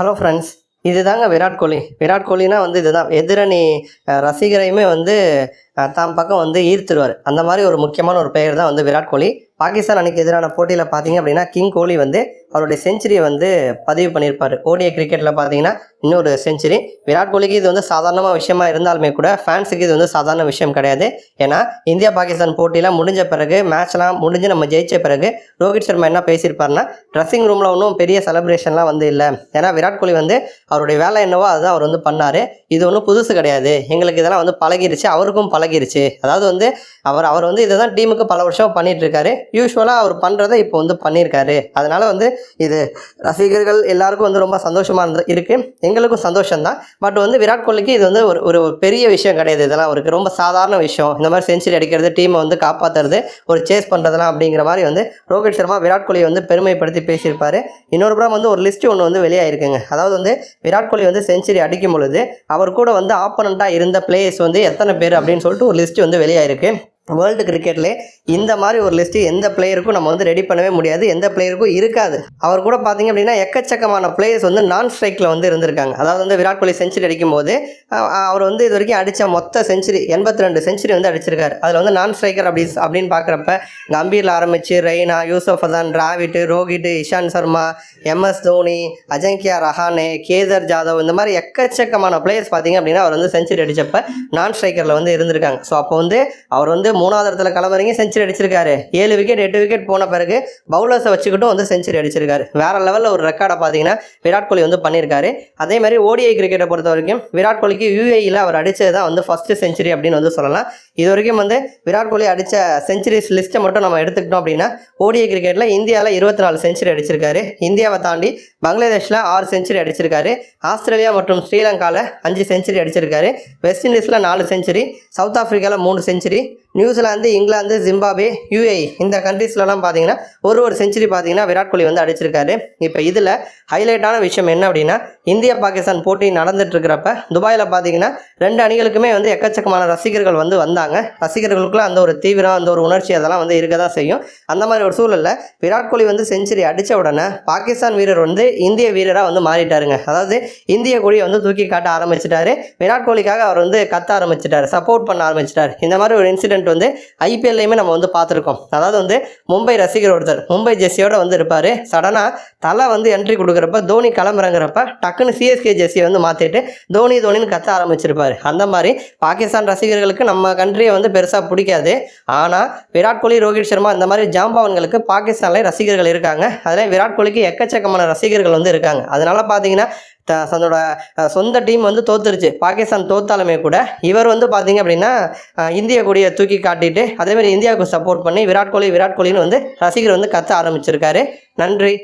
Hello friends இதுதாங்க விராட் கோலி. விராட் கோலினா வந்து இதுதான். எதிரணி ரசிகரையுமே வந்து தாம் பக்கம் வந்து ஈர்த்துருவார். அந்த மாதிரி ஒரு முக்கியமான ஒரு பெயர் தான் வந்து விராட் கோலி. பாகிஸ்தான் அன்றைக்கி எதிரான போட்டியில் பார்த்தீங்க அப்படின்னா கிங் கோலி வந்து அவருடைய செஞ்சுரியை வந்து பதிவு பண்ணியிருப்பார். ஓடிஐ கிரிக்கெட்டில் பார்த்தீங்கன்னா இன்னொரு செஞ்சுரி விராட் கோலிக்கு இது வந்து சாதாரணமாக விஷயமா இருந்தாலுமே கூட ஃபேன்ஸுக்கு இது வந்து சாதாரண விஷயம் கிடையாது. ஏன்னா இந்தியா பாகிஸ்தான் போட்டியில் முடிஞ்ச பிறகு மேட்ச்லாம் முடிஞ்சு நம்ம ஜெயிச்ச பிறகு ரோஹித் சர்மா என்ன பேசியிருப்பாருன்னா ட்ரெஸ்ஸிங் ரூமில் ஒன்றும் பெரிய செலிப்ரேஷன்லாம் வந்து இல்லை. ஏன்னா விராட் கோலி வந்து அவருடைய வேலை என்னவோ அதுதான் அவர் வந்து பண்ணார். இது ஒன்றும் புதுசு கிடையாது. எங்களுக்கு இதெல்லாம் வந்து பழகிருச்சு அவருக்கும் பழகிருச்சு. அதாவது வந்து அவர் அவர் வந்து இதை தான் டீமுக்கு பல வருஷம் பண்ணிகிட்டு இருக்காரு. யூஸ்வலாக அவர் பண்ணுறதை இப்போ வந்து பண்ணியிருக்காரு. அதனால் வந்து இது ரசிகர்கள் எல்லாருக்கும் வந்து ரொம்ப சந்தோஷமாக இருந்து இருக்குது எங்களுக்கும் சந்தோஷம் தான் பட் வந்து விராட் கோலிக்கு இது வந்து ஒரு ஒரு பெரிய விஷயம் கிடையாது. இதெல்லாம் அவருக்கு ரொம்ப சாதாரண விஷயம். இந்த மாதிரி செஞ்சுரி அடிக்கிறது டீமை வந்து காப்பாற்றுறது ஒரு சேஸ் பண்ணுறதுலாம் அப்படிங்கிற மாதிரி வந்து ரோஹித் சர்மா விராட் கோலியை வந்து பெருமைப்படுத்தி பேசியிருப்பார். இன்னொரு புறம் வந்து ஒரு லிஸ்ட் ஒன்று வந்து வெளியாயிருக்குங்க. அதாவது வந்து விராட் கோலி வந்து செஞ்சுரி அடிக்கும் பொழுது அவர் கூட வந்து ஆப்பனண்ட்டாக இருந்த பிளேயர்ஸ் வந்து எத்தனை பேர் அப்படின்னு சொல்லிட்டு ஒரு லிஸ்ட்டு வந்து வெளியாயிருக்கு. வேர்ல்டு கிரிக்கெட்லே இந்த மாதிரி ஒரு லிஸ்ட்டு எந்த பிளேயருக்கும் நம்ம வந்து ரெடி பண்ணவே முடியாது எந்த பிளேயருக்கும் இருக்காது. அவர் கூட பார்த்தீங்க அப்படின்னா எக்கச்சக்கமான பிளேயர்ஸ் வந்து நான் ஸ்ட்ரைக்கில் வந்து இருந்திருக்காங்க. அதாவது வந்து விராட் கோலி செஞ்சுரி அடிக்கும் போது அவர் வந்து இது வரைக்கும் அடித்த மொத்த செஞ்சுரி எண்பத்தி ரெண்டு செஞ்சுரி வந்து அடிச்சிருக்காரு. அதில் வந்து நான் ஸ்ட்ரைக்கர் அப்படி அப்படின்னு பார்க்குறப்ப கம்பீரில் ஆரம்பித்து ரெய்னா யூசப் அதான் டிராவிட் ரோஹித் இஷாந்த் சர்மா எம்எஸ் தோனி அஜங்கியா ரஹானே கேதர் ஜாதவ் இந்த மாதிரி எக்கச்சக்கமான பிளேயர்ஸ் பார்த்தீங்க அப்படின்னா அவர் வந்து செஞ்சுரி அடித்தப்ப நான் ஸ்ட்ரைக்கரில் வந்து இருந்திருக்காங்க. ஸோ அப்போ வந்து அவர் வந்து மூணாவது இடத்துல கிளம்புறீங்க செஞ்சுரி அடிச்சிருக்காரு. ஏழு விக்கெட் எட்டு விக்கெட் போன பிறகு பவுலர்ஸை வச்சுக்கிட்டும் வந்து செஞ்சுரி அடிச்சிருக்காரு. வேற லெவலில் ஒரு ரெக்கார்டை பார்த்தீங்கன்னா விராட் கோலி வந்து பண்ணியிருக்காரு. அதே மாதிரி ஓடிஐ கிரிக்கெட்டை பொறுத்த வரைக்கும் விராட் கோலிக்கு யூஏயில் அவர் அடித்தது தான் வந்து ஃபர்ஸ்ட் செஞ்சுரி அப்படின்னு வந்து சொல்லலாம். இது வரைக்கும் வந்து விராட் கோலி அடித்த செஞ்சுரிஸ் லிஸ்ட்டை மட்டும் நம்ம எடுத்துக்கிட்டோம் அப்படின்னா ஓடிஐ கிரிக்கெட்டில் இந்தியாவில் இருபத்தி நாலு செஞ்சுரி அடிச்சிருக்காரு. இந்தியாவை தாண்டி பங்களாதேஷில் ஆறு செஞ்சுரி அடிச்சிருக்காரு. ஆஸ்திரேலியா மற்றும் ஸ்ரீலங்காவில் அஞ்சு செஞ்சுரி அடிச்சிருக்காரு. வெஸ்ட் இண்டீஸில் நாலு செஞ்சுரி சவுத் ஆஃப்ரிக்காவில் மூணு century New Zealand England Zimbabwe UAE இந்த கண்ட்ரீஸ்லலாம் பார்த்தீங்கன்னா ஒரு ஒரு செஞ்சுரி பார்த்தீங்கன்னா விராட் கோலி வந்து அடிச்சிருக்காரு. இப்போ இதில் ஹைலைட்டான விஷயம் என்ன அப்படின்னா இந்தியா பாகிஸ்தான் போட்டி நடந்துட்டுருக்கிறப்ப துபாயில் பார்த்தீங்கன்னா ரெண்டு அணிகளுக்குமே வந்து எக்கச்சக்கமான ரசிகர்கள் வந்து வந்தாங்க. ரசிகர்களுக்குலாம் அந்த ஒரு தீவிரம் அந்த ஒரு உணர்ச்சி அதெல்லாம் வந்து இருக்க தான் செய்யும். அந்த மாதிரி ஒரு சூழலில் விராட் கோலி வந்து செஞ்சுரி அடித்த உடனே பாகிஸ்தான் வீரர் வந்து இந்திய வீரராக வந்து மாறிட்டாருங்க. அதாவது இந்திய கொடியை வந்து தூக்கி காட்ட ஆரம்பிச்சிட்டாரு. விராட் கோலிக்காக அவர் வந்து கத்த ஆரம்பிச்சிட்டாரு சப்போர்ட் பண்ண ஆரம்பிச்சிட்டாரு. இந்த மாதிரி ஒரு இன்சிடென்ட் வந்து ஐபிஎல்லையுமே நம்ம வந்து பார்த்துருக்கோம். அதாவது வந்து மும்பை ரசிகர் ஒருத்தர் மும்பை ஜெர்சியோட வந்து இருப்பார். சடனாக தலை வந்து என்ட்ரி கொடுக்குறப்ப தோனி களமிறங்குறப்ப டக்குன்னு சிஎஸ்கே ஜெர்சியை வந்து மாற்றிட்டு தோனி தோனின்னு கத்த ஆரம்பிச்சிருப்பாரு. அந்த மாதிரி பாகிஸ்தான் ரசிகர்களுக்கு நம்ம கண்ட்ரியை வந்து பெருசாக பிடிக்காது. ஆனால் விராட் கோலி ரோஹித் சர்மா இந்த மாதிரி ஜாம்பவன்களுக்கு பாகிஸ்தானில் ரசிகர்கள் இருக்காங்க. அதில் விராட் கோலிக்கு எக்கச்சக்கமான ரசிகர்கள் வந்து இருக்காங்க. அதனால் பார்த்தீங்கன்னா தன்னோட சொந்த டீம் வந்து தோத்துருச்சு. பாகிஸ்தான் தோத்தாலுமே கூட இவர் வந்து பார்த்தீங்க அப்படின்னா இந்திய கொடியை தூக்கி காட்டிட்டு அதேமாதிரி இந்தியாவுக்கு சப்போர்ட் பண்ணி விராட் கோலி விராட் கோலின்னு வந்து ரசிகர் வந்து கத்த ஆரம்பிச்சிருக்காரு. நன்றி.